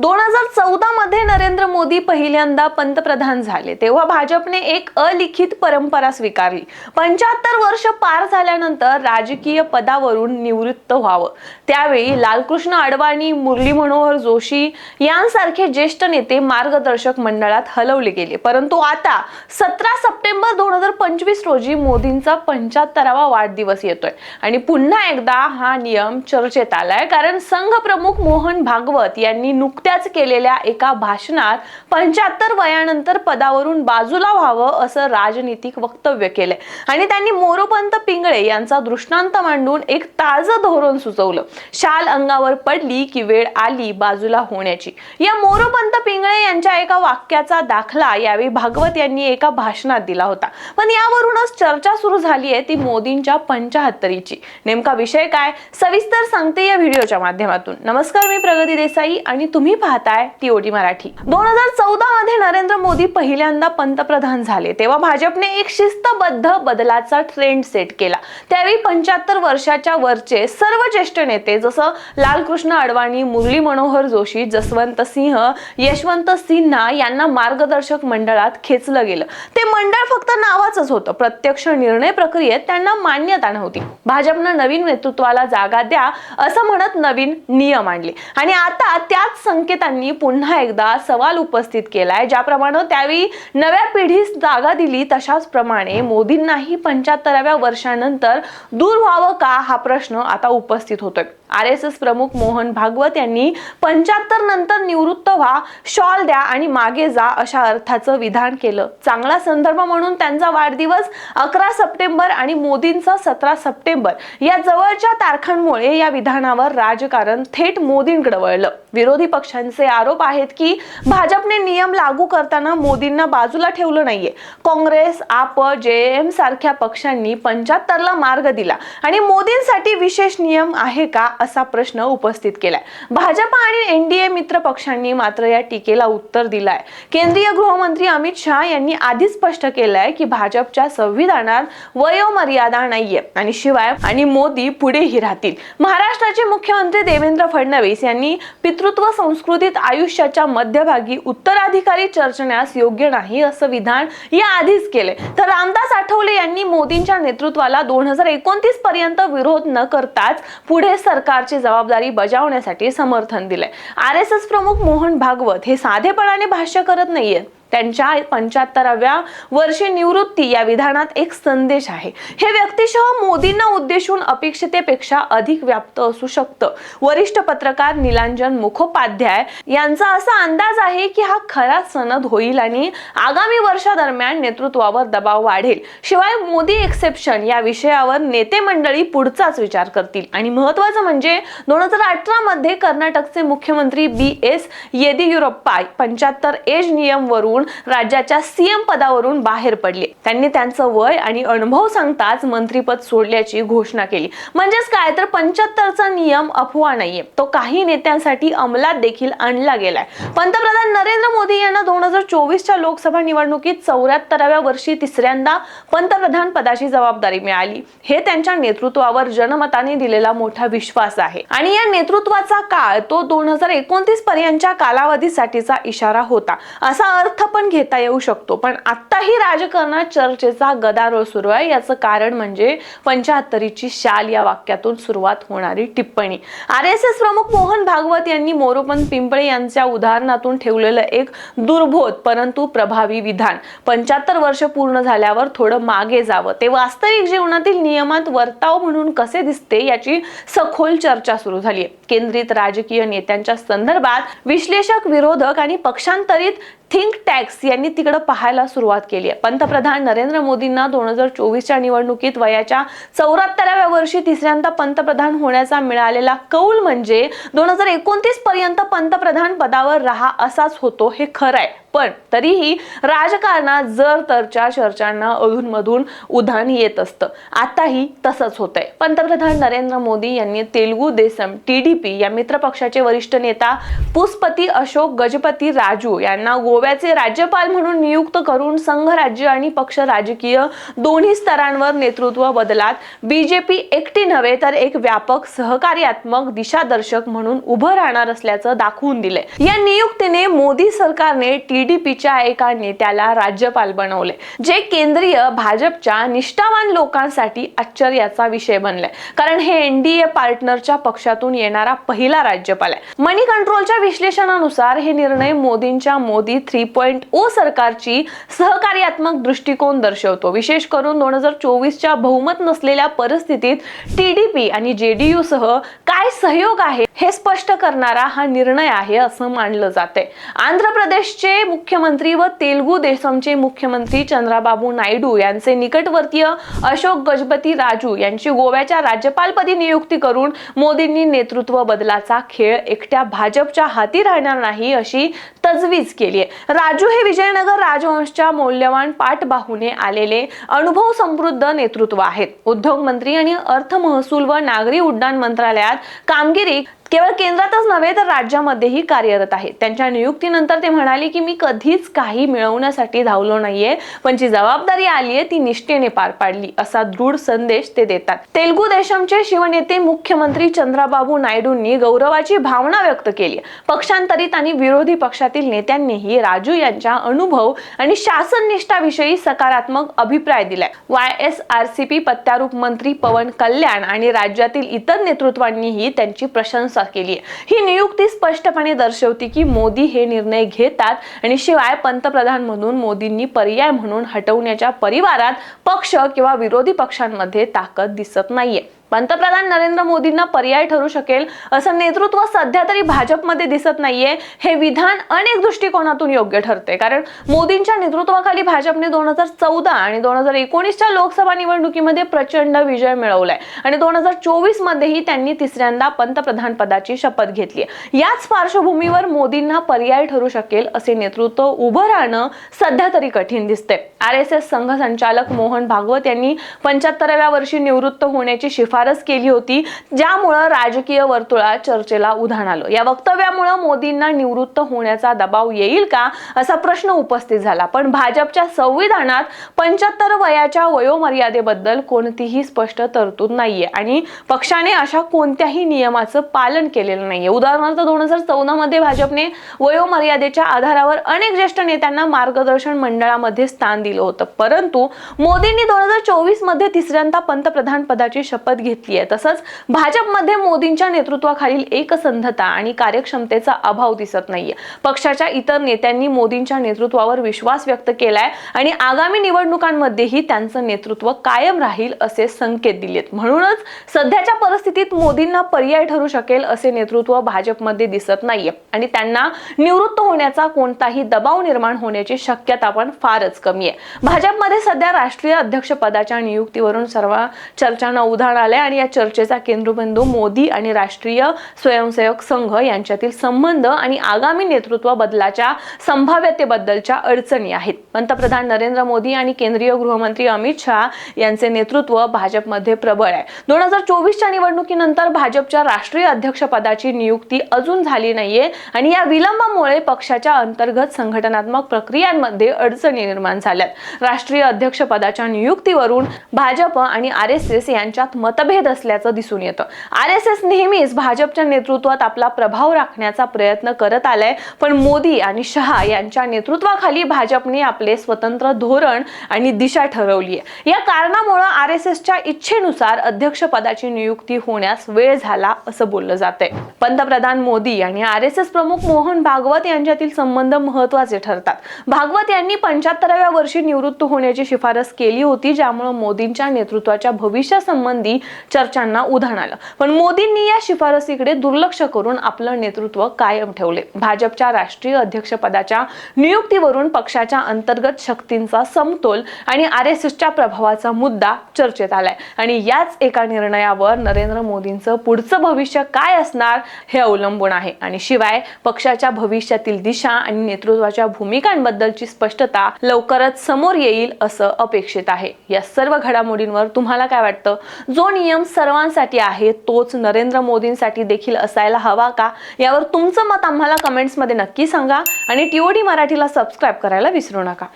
दोन हजार चौदा मध्ये नरेंद्र मोदी पहिल्यांदा पंतप्रधान झाले. तेव्हा भाजपने एक अलिखित परंपरा स्वीकारली. पंच्याहत्तर वर्ष पार झाल्यानंतर राजकीय पदावरून निवृत्त व्हावं. त्यावेळी लालकृष्ण अडवाणी मुरली मनोहर जोशी यांसारखे ज्येष्ठ नेते मार्गदर्शक मंडळात हलवले गेले. परंतु आता सतरा सप्टेंबर दोन हजार पंचवीस रोजी मोदींचा पंच्याहत्तरावा वाढदिवस येतोय. आणि पुन्हा एकदा हा नियम चर्चेत आलाय. कारण संघ प्रमुख मोहन भागवत यांनी नुकत्याच केलेल्या एका भाषणात पंच्याहत्तर वयानंतर पदावरून बाजूला व्हावं असं राजनीतिक वक्तव्य केलंय. आणि त्यांनी मोरोपंत पिंगळे यांचा दृष्टांत मांडून एक ताजं धोरण सुचवलं. शाल अंगावर पडली की वेळ आली बाजूला होण्याची. या मोरोपंत पिंगळे यांच्या एका वाक्याचा दाखला यावेळी भागवत यांनी एका भाषणात दिला होता. पण यावरूनच चर्चा सुरू झाली आहे ती मोदींच्या पंचाहत्तरीची. नेमका विषय काय? सविस्तर सांगते या व्हिडिओच्या माध्यमातून. नमस्कार मी प्रगती देसाई आणि तुम्ही पाहताय टीओटी मराठी. दोन हजार चौदा मध्ये नरेंद्र मोदी पहिल्यांदा पंतप्रधान झाले. तेव्हा भाजपने एक शिस्तबद्ध बदलाचा ट्रेंड सेट केला. त्यावेळी पंच्याहत्तर वर्षाच्या वरचे सर्व ज्येष्ठ नेते जसं लालकृष्ण अडवाणी मुरली मनोहर जोशी जसवंत सिंह यशवंत सिन्हा यांना मार्गदर्शक मंडळात खेचलं गेलं. ते मंडळ फक्त नावाचंच होतं. प्रत्यक्ष निर्णय प्रक्रियेत त्यांना मान्यता नव्हती. भाजपनं नवीन नेतृत्वाला जागा द्या असं म्हणत नवीन नियम आणले. आणि आता त्याच संकेतांनी पुन्हा एकदा सवाल उपस्थित केलाय. ज्याप्रमाणे त्यावेळी नव्या पिढीस जागा दिली तशाच प्रमाणे मोदींनाही पंच्याहत्तराव्या वर्षानंतर दूर व्हावं का हा प्रश्न आता उपस्थित होतोय. आर एस एस प्रमुख मोहन भागवत यांनी पंच्याहत्तर नंतर निवृत्त व्हा शॉल द्या आणि मागे जा अशा अर्थाचं विधान केलं. चांगला संदर्भ म्हणून त्यांचा वाढदिवस अकरा सप्टेंबर आणि मोदींचा सतरा सप्टेंबर या जवळच्या तारखांमुळे या विधानावर राजकारण थेट मोदींकडे वळलं. विरोधी पक्षांचे आरोप आहेत की भाजपने नियम लागू करताना मोदींना बाजूला ठेवलं नाहीये. काँग्रेस आप जेएम सारख्या पक्षांनी पंच्याहत्तरला मार्ग दिला. आणि मोदींसाठी विशेष नियम आहे का? असा प्रश्न उपस्थित केलाय. भाजप आणि एनडीए मित्र पक्षांनी मात्र या टीकेला उत्तर दिलाय. केंद्रीय गृहमंत्री अमित शहा यांनी आधीच स्पष्ट केलंय की भाजपच्या संविधानात वयोमर्यादा नाहीये आणि शिवाय आणि मोदी पुढेही राहतील. महाराष्ट्राचे मुख्यमंत्री देवेंद्र फडणवीस यांनी पितृत्व संस्कृतीत आयुष्याच्या मध्यभागी उत्तराधिकारी चर्चण्यास योग्य नाही असं विधान या आधीच केले तर रामदास आठवले यांनी मोदींच्या नेतृत्वाला दोन हजार एकोणतीस पर्यंत विरोध न करताच पुढे सरकार सरकारची जबाबदारी बजावण्यासाठी समर्थन दिलंय. आर एस एस प्रमुख मोहन भागवत हे साधेपणाने भाष्य करत नाहीये त्यांच्या पंच्याहत्तराव्या वर्षी निवृत्ती या विधानात एक संदेश आहे. हे व्यक्तिशः मोदींना उद्देशून अपेक्षितेपेक्षा अधिक व्याप्त असू शकतं. वरिष्ठ पत्रकार निलांजन मुखोपाध्याय यांचा असा अंदाज आहे की हा खरा सनद होईल आणि आगामी वर्षादरम्यान नेतृत्वावर दबाव वाढेल. शिवाय मोदी एक्सेप्शन या विषयावर नेते मंडळी पुढचाच विचार करतील. आणि महत्वाचं म्हणजे दोन हजार अठरा मध्ये कर्नाटकचे मुख्यमंत्री बी एस येदियुरप्पा पंच्याहत्तर एज नियम वरून राज्याच्या सीएम पदावरून बाहेर पडले. त्यांनी त्यांचं वय आणि अनुभव सांगताच मंत्रीपद सोडल्याची घोषणा केली. म्हणजेच काय? तर पंच्याहत्तरचा नियम अफवा नाहीये. तो काही नेत्यांसाठी अंमलात देखील आणला गेलाय. पंतप्रधान नरेंद्र मोदी यांना दोन हजार चोवीसच्या लोकसभा निवडणुकीत चौऱ्याहत्तराव्या वर्षी तिसऱ्यांदा पंतप्रधान पदाची जबाबदारी मिळाली. हे त्यांच्या नेतृत्वावर जनमताने दिलेला मोठा विश्वास आहे. आणि या नेतृत्वाचा काळ तो दोन हजार एकोणतीस पर्यंतच्या कालावधीसाठीचा इशारा होता. असा अर्थ पण घेता येऊ शकतो. पण आत्ताही राजकारणात चर्चेचा गदारोळ सुरू आहे. याचं कारण म्हणजे पंचाहत्तरीची शाल या वाक्यातून सुरुवात होणारी टिप्पणी. आर एस एस प्रमुख मोहन भागवत यांनी मोरोपंत पिंपळे यांच्या उदाहरणातून ठेवलेलं एक दुर्बोध परंतु प्रभावी विधान. पंच्याहत्तर वर्ष पूर्ण झाल्यावर थोडं मागे जावं. ते वास्तविक जीवनातील नियमात वर्ताव म्हणून कसे दिसते याची सखोल चर्चा सुरू झाली आहे केंद्रित राजकीय नेत्यांच्या संदर्भात विश्लेषक विरोधक आणि पक्षांतरित थिंक टॅक्स यांनी तिकडे पाहायला सुरुवात केली आहे. पंतप्रधान नरेंद्र मोदींना दोन हजार चोवीसच्या निवडणुकीत वयाच्या चौऱ्याहत्तराव्या वर्षी तिसऱ्यांदा पंतप्रधान होण्याचा मिळालेला कौल म्हणजे दोन हजार एकोणतीस पर्यंत पंतप्रधान पदावर राहा असाच होतो हे खरं आहे. पण तरीही राजकारणात जर तरच्या चर्चांना अधूनमधून उधाण येत असतं आताही तसंच होतंय. पंतप्रधान नरेंद्र मोदी यांनी तेलुगू देसम टीडीपी या मित्र पक्षाचे वरिष्ठ नेता पुष्पती अशोक गजपती राजू यांना गोव्याचे राज्यपाल म्हणून नियुक्त करून संघ राज्य आणि पक्ष राजकीय दोन्ही स्तरांवर नेतृत्व बदलात. बीजेपी एकटी नव्हे तर एक व्यापक सहकार्यात्मक दिशादर्शक म्हणून उभं राहणार असल्याचं दाखवून दिले या नियुक्तीने मोदी सरकारने टीडीपीच्या एका नेत्याला राज्यपाल बनवले जे केंद्रीय भाजपच्या निष्ठावान लोकांसाठी आश्चर्याचा विषय बनलाय कारण हे एनडीए पार्टनरच्या पक्षातून येणारा पहिला राज्यपाल आहे. मनी कंट्रोलच्या विश्लेषणानुसार हे निर्णय मोदींच्या मोदी थ्री पॉइंट ओ सरकारची सहकार्यात्मक दृष्टिकोन दर्शवतो. विशेष करून दोन हजार चोवीसच्या बहुमत नसलेल्या परिस्थितीत टीडीपी आणि जेडीयू सह काय सहयोग आहे हे स्पष्ट करणारा हा निर्णय आहे असं मानलं जाते आंध्र प्रदेशचे मुख्यमंत्री व तेलुगू देशमचे मुख्यमंत्री चंद्राबाबू नायडू यांचे निकटवर्तीय अशोक गजपती राजू यांची गोव्याच्या राज्यपालपदी नियुक्ती करून मोदींनी नेतृत्व बदलाचा खेळ एकट्या भाजपच्या हाती राहणार नाही अशी तजवीज केली आहे. राजू हे विजयनगर राजवंशच्या मौल्यवान पाठबाहूने आलेले अनुभव समृद्ध नेतृत्व आहेत. उद्योग मंत्री आणि अर्थ महसूल व नागरी उड्डाण मंत्रालयात कामगिरी केवळ केंद्रातच नव्हे तर राज्यामध्येही कार्यरत आहेत. त्यांच्या नियुक्तीनंतर ते म्हणाले की मी कधीच काही मिळवण्यासाठी धावलो नाहीये पण जी जबाबदारी आली आहे ती निष्ठेने पार पाडली असा दृढ संदेश ते देतात. तेलगू देशमचे शिवनेते मुख्यमंत्री चंद्राबाबू नायडूंनी गौरवाची भावना व्यक्त केली पक्षांतरित आणि विरोधी पक्षातील नेत्यांनीही राजू यांच्या अनुभव आणि शासन निष्ठाविषयी सकारात्मक अभिप्राय दिलाय. Y S R C P पत्यारूप मंत्री पवन कल्याण आणि राज्यातील इतर नेतृत्वांनीही त्यांची प्रशंसा केली आहे. ही नियुक्ती स्पष्टपणे दर्शवते की मोदी हे निर्णय घेतात आणि शिवाय पंतप्रधान म्हणून मोदींनी पर्याय म्हणून हटवण्याच्या परिवारात पक्ष किंवा विरोधी पक्षांमध्ये ताकद दिसत नाहीये. पंतप्रधान नरेंद्र मोदींना पर्याय ठरू शकेल असं नेतृत्व सध्या तरी भाजपमध्ये दिसत नाहीये. हे विधान अनेक दृष्टिकोनातून योग्य ठरते. कारण मोदींच्या नेतृत्वाखाली भाजपने दोन हजार चौदा आणि दोन हजार एकोणीसच्या लोकसभा निवडणुकीमध्ये प्रचंड विजय मिळवलाय. आणि दोन हजार चोवीस मध्येही त्यांनी तिसऱ्यांदा पंतप्रधान पदाची शपथ घेतली याच पार्श्वभूमीवर मोदींना पर्याय ठरू शकेल असे नेतृत्व उभं राहणं सध्या तरी कठीण दिसते आर एस एस संघ संचालक मोहन भागवत यांनी पंच्याहत्तराव्या वर्षी निवृत्त होण्याची शिफारस केली होती ज्यामुळं राजकीय वर्तुळात चर्चेला उधाण आलं. या वक्तव्यामुळं मोदींना निवृत्त होण्याचा दबाव येईल का असा प्रश्न उपस्थित झाला. पण भाजपच्या संविधानात पंच्याहत्तर वयाच्या वयोमर्यादेबद्दल कोणतीही स्पष्ट तरतूद नाहीये आणि पक्षाने अशा कोणत्याही नियमाचं पालन केलेलं नाहीये. उदाहरणार्थ दोन हजार चौदा मध्ये भाजपने वयोमर्यादेच्या आधारावर अनेक ज्येष्ठ नेत्यांना मार्गदर्शन मंडळामध्ये स्थान दिलं होतं. परंतु मोदींनी दोन हजार चोवीसमध्ये तिसऱ्यांदा पंतप्रधान पदाची शपथ घेतली आहे तसंच भाजपमध्ये मोदींच्या नेतृत्वाखालील एकसंधता आणि कार्यक्षमतेचा अभाव दिसत नाहीये. पक्षाच्या इतर नेत्यांनी मोदींच्या नेतृत्वावर विश्वास व्यक्त केलाय आणि आगामी निवडणुकांमध्येही त्यांचं नेतृत्व कायम राहील असे संकेत दिलेत. म्हणूनच सध्याच्या परिस्थितीत मोदींना पर्याय ठरू शकेल असे नेतृत्व भाजपमध्ये दिसत नाहीये. आणि त्यांना निवृत्त होण्याचा कोणताही दबाव निर्माण होण्याची शक्यता पण फारच कमी आहे. भाजपमध्ये सध्या राष्ट्रीय अध्यक्षपदाच्या नियुक्तीवरून सर्व चर्चांना उधाण आलंय आणि या चर्चेचा केंद्रबिंदू मोदी आणि राष्ट्रीय स्वयंसेवक संघ यांच्यातील संबंध आणि आगामी नेतृत्व बदलाच्या संभाव्यतेबद्दलच्या अडचणी आहेत. पंतप्रधान नरेंद्र मोदी आणि केंद्रीय गृहमंत्री अमित शहा यांचे नेतृत्व भाजपमध्ये प्रबळ आहे. दोन हजार चोवीसच्या निवडणुकीनंतर भाजपच्या राष्ट्रीय अध्यक्षपदाची नियुक्ती अजून झाली नाहीये आणि या विलंबामुळे पक्षाच्या अंतर्गत संघटनात्मक प्रक्रियांमध्ये अडचणी निर्माण झाल्यात. राष्ट्रीय अध्यक्षपदाच्या नियुक्तीवरून भाजप आणि आर एस एस यांच्यात मतभेद असल्याचं दिसून येतं. आर एस एस नेहमीच भाजपच्या नेतृत्वात आपला प्रभाव राखण्याचा प्रयत्न करत आलाय. पण मोदी आणि शहा यांच्या नेतृत्वाखाली भाजपने आपले स्वतंत्र धोरण आणि दिशा ठरवली आहे. या कारणामुळे आर एस एसच्या इच्छेनुसार अध्यक्षपदाची नियुक्ती होण्यास वेळ झाला असं बोललं जातंय. पंतप्रधान मोदी आणि आर एस एस प्रमुख मोहन भागवत यांच्यातील संबंध महत्त्वाचे ठरतात. भागवत यांनी पंच्याहत्तराव्या वर्षी निवृत्त होण्याची शिफारस केली होती ज्यामुळे मोदींच्या नेतृत्वाच्या भविष्यासंबंधी चर्चांना उधाण आलं. पण मोदींनी या शिफारसीकडे दुर्लक्ष करून आपलं नेतृत्व कायम ठेवले. भाजपच्या राष्ट्रीय अध्यक्षपदाच्या नियुक्तीवरून पक्षाच्या अंतर्गत शक्तींचा समतोल आणि आर एस एसच्या प्रभावाचा मुद्दा चर्चेत आलाय. आणि याच एका निर्णयावर नरेंद्र मोदींचं पुढचं भविष्य काय असणार हे अवलंबून आहे. आणि शिवाय पक्षाच्या भविष्यातील दिशा आणि नेतृत्वाच्या भूमिकांबद्दलची स्पष्टता लवकरच समोर येईल असं अपेक्षित आहे. या सर्व घडामोडींवर तुम्हाला काय वाटतं? जो नियम सर्वांसाठी आहे तोच नरेंद्र मोदींसाठी देखील असायला हवा का? यावर तुमचं मत आम्हाला कमेंट्समध्ये नक्की सांगा आणि टीओडी मराठीला सबस्क्राईब करायला विसरू नका.